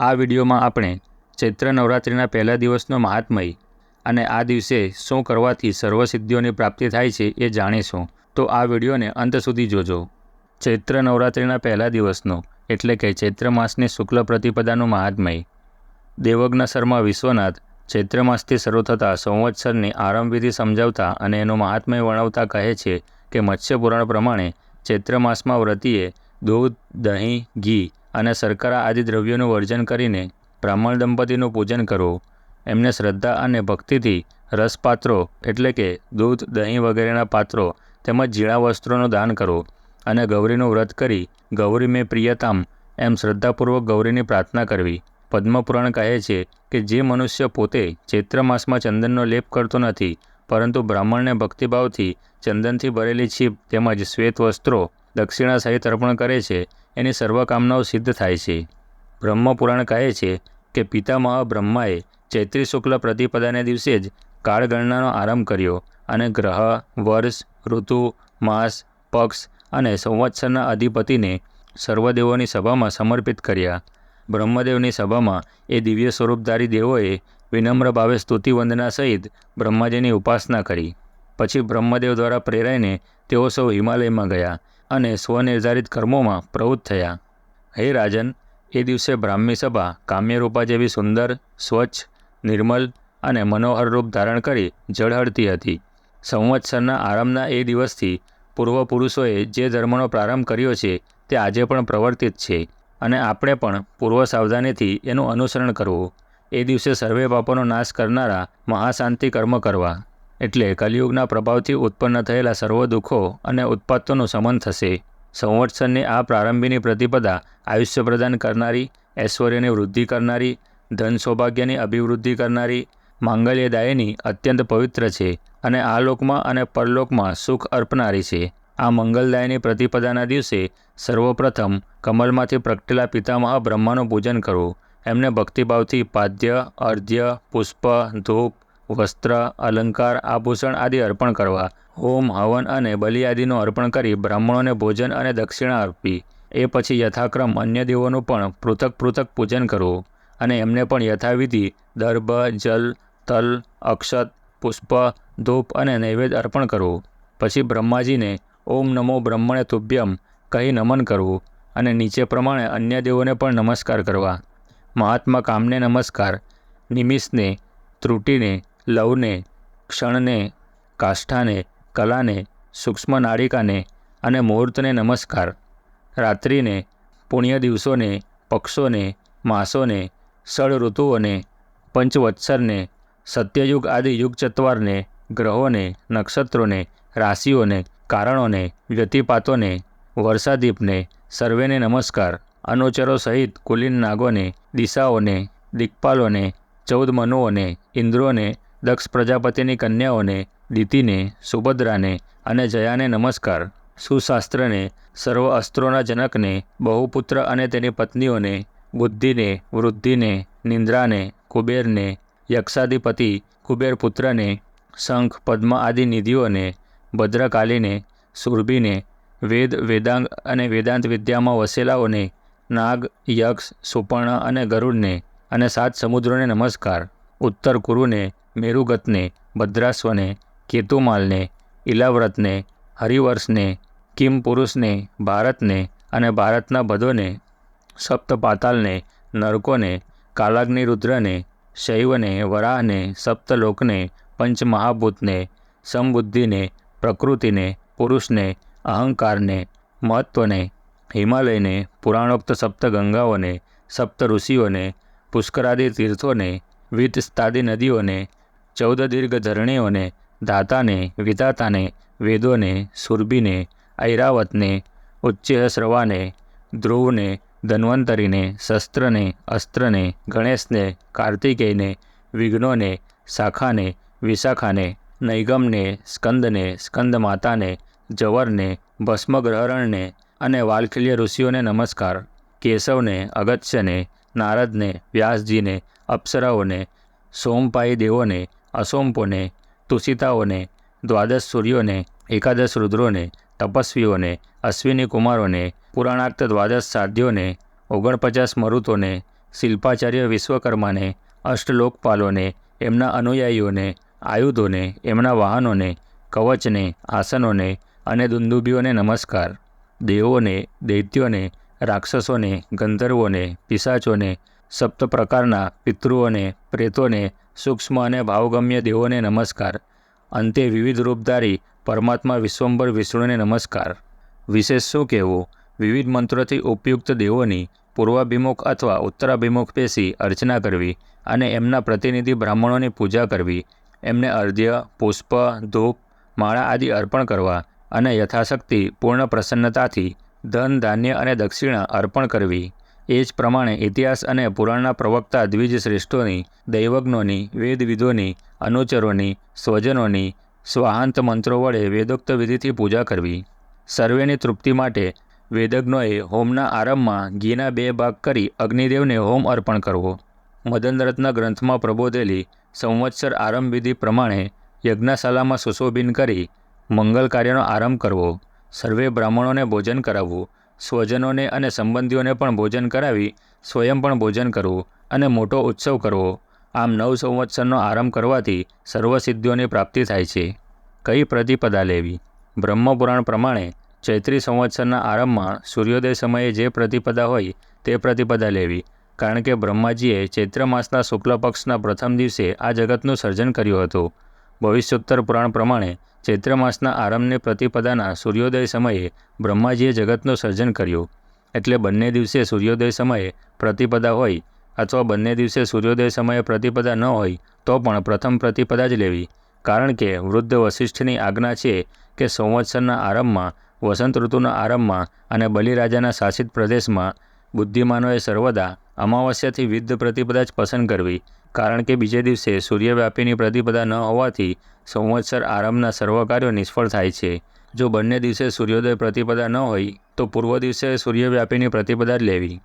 આ વિડીયોમાં આપણે ચૈત્ર નવરાત્રિના પહેલા દિવસનો મહાત્મય અને આ દિવસે શું કરવાથી સર્વસિદ્ધિઓની પ્રાપ્તિ થાય છે એ જાણીશું. તો આ વિડીયોને અંત સુધી જોજો. ચૈત્ર નવરાત્રિના પહેલા દિવસનો, એટલે કે ચૈત્ર માસની શુક્લ પ્રતિપદાનું મહાત્મય. દેવજ્ઞ શર્મા વિશ્વનાથ ચૈત્ર માસથી શરૂ થતા સંવત્સરની આરંભવિધિ સમજાવતા અને એનું મહાત્મય વર્ણવતા કહે છે કે મત્સ્ય પુરાણ પ્રમાણે ચૈત્ર માસમાં વ્રતિએ દૂધ, દહીં, ઘી અને શર્કરા આદિ દ્રવ્યોનું વર્જન કરીને બ્રાહ્મણ દંપતીનું પૂજન કરવું એમને શ્રદ્ધા અને ભક્તિથી રસપાત્રો એટલે કે દૂધ, દહીં વગેરેના પાત્રો તેમજ ઝીણા વસ્ત્રોનું દાન કરવું અને ગૌરીનું વ્રત કરી ગૌરી મેં પ્રિયતામ એમ શ્રદ્ધાપૂર્વક ગૌરીની પ્રાર્થના કરવી. પદ્મપુરાણ કહે છે કે જે મનુષ્ય પોતે ચૈત્ર માસમાં ચંદનનો લેપ કરતો નથી, પરંતુ બ્રાહ્મણને ભક્તિભાવથી ચંદનથી ભરેલી છીપ તેમજ શ્વેત વસ્ત્રો દક્ષિણા સહિત અર્પણ કરે છે એની સર્વકામનાઓ સિદ્ધ થાય છે. બ્રહ્મપુરાણ કહે છે કે પિતામહ બ્રહ્માએ ચૈત્રી શુક્લ પ્રતિપદાને દિવસે જ કાળગણનાનો આરંભ કર્યો અને ગ્રહ, વર્ષ, ઋતુ, માસ, પક્ષ અને સંવત્સરના અધિપતિને સર્વદેવોની સભામાં સમર્પિત કર્યા. બ્રહ્મદેવની સભામાં એ દિવ્ય સ્વરૂપધારી દેવોએ વિનમ્ર ભાવે સ્તુતિ વંદના સહિત બ્રહ્માજીની ઉપાસના કરી. પછી બ્રહ્મદેવ દ્વારા પ્રેરાઈને તેઓ સૌ હિમાલયમાં ગયા. અને સ્વનિર્ધારિત કર્મોમાં પ્રવૃત્ત થયા. હે રાજન, એ દિવસે બ્રાહ્મી સભા કામ્યરૂપા જેવી સુંદર, સ્વચ્છ, નિર્મલ અને મનોહર રૂપ ધારણ કરી ઝળહળતી હતી. સંવત્સરના આરંભના એ દિવસથી પૂર્વપુરુષોએ જે ધર્મનો પ્રારંભ કર્યો છે તે આજે પણ પ્રવર્તિત છે અને આપણે પણ પૂર્વ સાવધાનીથી એનું અનુસરણ કરવું. એ દિવસે સર્વે પાપોનો નાશ કરનારા મહાશાંતિ કર્મ કરવા. એટલે કલિયુગના પ્રભાવથી ઉત્પન્ન થયેલા સર્વ દુઃખો અને ઉત્પાતોનું સમન થશે. સંવત્સરની આ પ્રારંભીની પ્રતિપદા આયુષ્ય પ્રદાન કરનારી, ઐશ્વર્યની વૃદ્ધિ કરનારી, ધન સૌભાગ્યની અભિવૃદ્ધિ કરનારી માંગલ્યદાયની અત્યંત પવિત્ર છે અને આ લોકમાં અને પરલોકમાં સુખ અર્પનારી છે. આ મંગલદાયની પ્રતિપદાના દિવસે સર્વપ્રથમ કમલમાંથી પ્રગટેલા પિતામહ બ્રહ્માનું પૂજન કરવું એમને ભક્તિભાવથી પાદ્ય, અર્ધ્ય, પુષ્પ, ધૂપ વસ્ત્ર, અલંકાર, આભૂષણ આદિ અર્પણ કરવા. હોમ, હવન અને બલિયાદીનું અર્પણ કરી બ્રાહ્મણોને ભોજન અને દક્ષિણા આપવી એ પછી યથાક્રમ અન્ય દેવોનું પણ પૃથક પૃથક પૂજન કરવું અને એમને પણ યથાવિધિ, દર્ભ, જલ, તલ, અક્ષત, પુષ્પ, ધૂપ અને નૈવેદ્ય અર્પણ કરવું પછી બ્રહ્માજીને, ઓમ નમો બ્રહ્મણે તુભ્યમ કહી નમન કરવું અને નીચે પ્રમાણે અન્ય દેવોને પણ નમસ્કાર કરવા. મહાત્મા કામને નમસ્કાર. નિમિષને, ત્રુટિને લવને, ક્ષણને, કાષ્ઠાને, કલાને, સૂક્ષ્મ નાળિકાને અને મુહૂર્તને નમસ્કાર. રાત્રિને, પુણ્ય દિવસોને, પક્ષોને, માસોને ષડ ઋતુઓને, પંચવત્સરને, સત્યયુગ આદિ યુગ ચત્વારને, ગ્રહોને, નક્ષત્રોને, રાશિઓને, કારણોને, વ્યતિપાતોને, વર્ષાદીપને, સર્વેને નમસ્કાર. અનુચરો સહિત કુલીન નાગોને, દિશાઓને દિક્પાલોને ચૌદ મનુઓને ઇન્દ્રોને દક્ષ પ્રજાપતિની કન્યાઓને, દિતિને, સુભદ્રાને અને જયાને નમસ્કાર, સુશાસ્ત્રને, સર્વ અસ્ત્રોના જનકને, બહુપુત્ર અને તેની પત્નીઓને, બુદ્ધિને, વૃદ્ધિને, નિંદ્રાને, કુબેરને, યક્ષાધિપતિ, કુબેરપુત્રને, શંખ, પદ્મ આદિ નિધિઓને, ભદ્રકાલીને, સુરભીને, વેદ, વેદાંગ અને વેદાંત વિદ્યામાં વસેલાઓને, નાગ, યક્ષ, સુપર્ણ અને ગરુડને અને સાત સમુદ્રોને નમસ્કાર. ઉત્તર કુરુને મેરુગતને ભદ્રાશ્વને કેતુમાલને ઇલાવ્રતને હરિવર્ષને, કિમ પુરુષને, ભારતને અને ભારતના ભદોને, સપ્તપાતાલને, નરકોને કાલાગ્નિ રુદ્રને શૈવને, વરાહને, સપ્તલોકને, પંચમહાભૂતને, સમબુદ્ધિને, પ્રકૃતિને, પુરુષને, અહંકારને, મહત્વને, હિમાલયને, પુરાણોક્ત સપ્ત ગંગાઓને સપ્ત ઋષિઓને પુષ્કરાદિ તીર્થોને વિતસ્તાદી નદીઓને, ચૌદ દીર્ઘ ધરણીઓને ધાતાને વિધાતાને, વેદોને, સુરભીને, ઐરાવતને ઉચ્ચેહ શ્રવાને ધ્રુવને, ધન્વંતરીને, શસ્ત્રને, અસ્ત્રને, ગણેશને, કાર્તિકેયને, વિઘ્નોને, શાખાને, વિશાખાને, નૈગમને, સ્કંદને, સ્કંદમાતાને, જવરને, ભસ્મગ્રહરણને અને વાલખિલ્ય ઋષિઓને નમસ્કાર. કેશવને, અગત્યને નારદને, વ્યાસજીને, અપ્સરાઓને સોમપાઈ દેવોને, અસોમપોને, તુષિતાઓને, દ્વાદશ સૂર્યોને, એકાદશ રુદ્રોને, તપસ્વીઓને, અશ્વિની કુમારોને, પુરાણાર્થ દ્વાદશ સાધ્યોને, ઓગણપચાસ મરુતોને, શિલ્પાચાર્ય વિશ્વકર્માને, અષ્ટલોકપાલોને, એમના અનુયાયીઓને, આયુધોને, એમના વાહનોને, કવચને, આસનોને અને દુંદુભીઓને નમસ્કાર. દેવોને, દૈત્યોને રાક્ષસોને, ગંધર્વોને, પિશાચોને, સપ્ત પ્રકારના પિતૃઓને, પ્રેતોને, સૂક્ષ્મ અને ભાવગમ્ય દેવોને નમસ્કાર. અંતે વિવિધ રૂપધારી પરમાત્મા વિશ્વંભર વિષ્ણુને નમસ્કાર. વિશેષ શું કહેવું? વિવિધ મંત્રોથી ઉપયુક્ત દેવોની પૂર્વાભિમુખ અથવા ઉત્તરાભિમુખ બેસી અર્ચના કરવી અને એમના પ્રતિનિધિ બ્રાહ્મણોની પૂજા કરવી. એમને અર્ધ્ય, પુષ્પ, ધૂપ, માળા આદિ અર્પણ કરવા અને યથાશક્તિ, પૂર્ણ પ્રસન્નતાથી ધન, ધાન્ય અને દક્ષિણા અર્પણ કરવી. એ જ પ્રમાણે ઇતિહાસ અને પુરાણના પ્રવક્તા દ્વિજ શ્રેષ્ઠોની દૈવજ્ઞોની, વેદવિદોની, અનુચરોની, સ્વજનોની સ્વાહાંત મંત્રો વડે વેદોક્ત વિધિથી પૂજા કરવી. સર્વેની તૃપ્તિ માટે વેદજ્ઞોએ હોમના આરંભમાં ઘીના બે ભાગ કરી અગ્નિદેવને હોમ અર્પણ કરવો. મદનરત્ન ગ્રંથમાં પ્રબોધેલી સંવત્સર આરંભ વિધિ પ્રમાણે યજ્ઞશાલામાં સુશોભિન કરી મંગલ કાર્યનો આરંભ કરવો. સર્વે બ્રાહ્મણોને ભોજન કરાવવું, સ્વજનોને અને સંબંધીઓને પણ ભોજન કરાવી, સ્વયં પણ ભોજન કરવું અને મોટો ઉત્સવ કરવો. આમ નવ સંવત્સરનો આરંભ કરવાથી સર્વસિદ્ધિઓની પ્રાપ્તિ થાય છે. કઈ પ્રતિપદા લેવી? બ્રહ્મપુરાણ પ્રમાણે ચૈત્રી સંવત્સરના આરંભમાં સૂર્યોદય સમયે જે પ્રતિપદા હોય તે પ્રતિપદા લેવી. કારણ કે બ્રહ્માજીએ ચૈત્ર માસના શુક્લ પક્ષના પ્રથમ દિવસે આ જગતનું સર્જન કર્યું હતું. ભવિષ્યોત્તર પુરાણ પ્રમાણે ચૈત્ર માસના આરંભને પ્રતિપદાના સૂર્યોદય સમયે બ્રહ્માજીએ જગતનું સર્જન કર્યું. એટલે બંને દિવસે સૂર્યોદય સમયે પ્રતિપદા હોય અથવા બંને દિવસે સૂર્યોદય સમયે પ્રતિપદા ન હોય તો પણ પ્રથમ પ્રતિપદા જ લેવી. કારણ કે વૃદ્ધ વશિષ્ઠની આજ્ઞા છે કે સંવત્સરના આરંભમાં, વસંત ઋતુના આરંભમાં અને બલિરાજાના શાસિત પ્રદેશમાં બુદ્ધિમાનોએ સર્વદા અમાવસ્યાથી વિદ્ધ પ્રતિપદા જ પસંદ કરવી, કારણ કે બીજે દિવસે સૂર્યવ્યાપીની પ્રતિપદા ન હોવાથી સંવત્સર આરંભના સર્વ કાર્યો નિષ્ફળ થાય છે. જો બંને દિવસે સૂર્યોદય પ્રતિપદા ન હોય, તો પૂર્વ દિવસે સૂર્યવ્યાપીની પ્રતિપદા જ લેવી.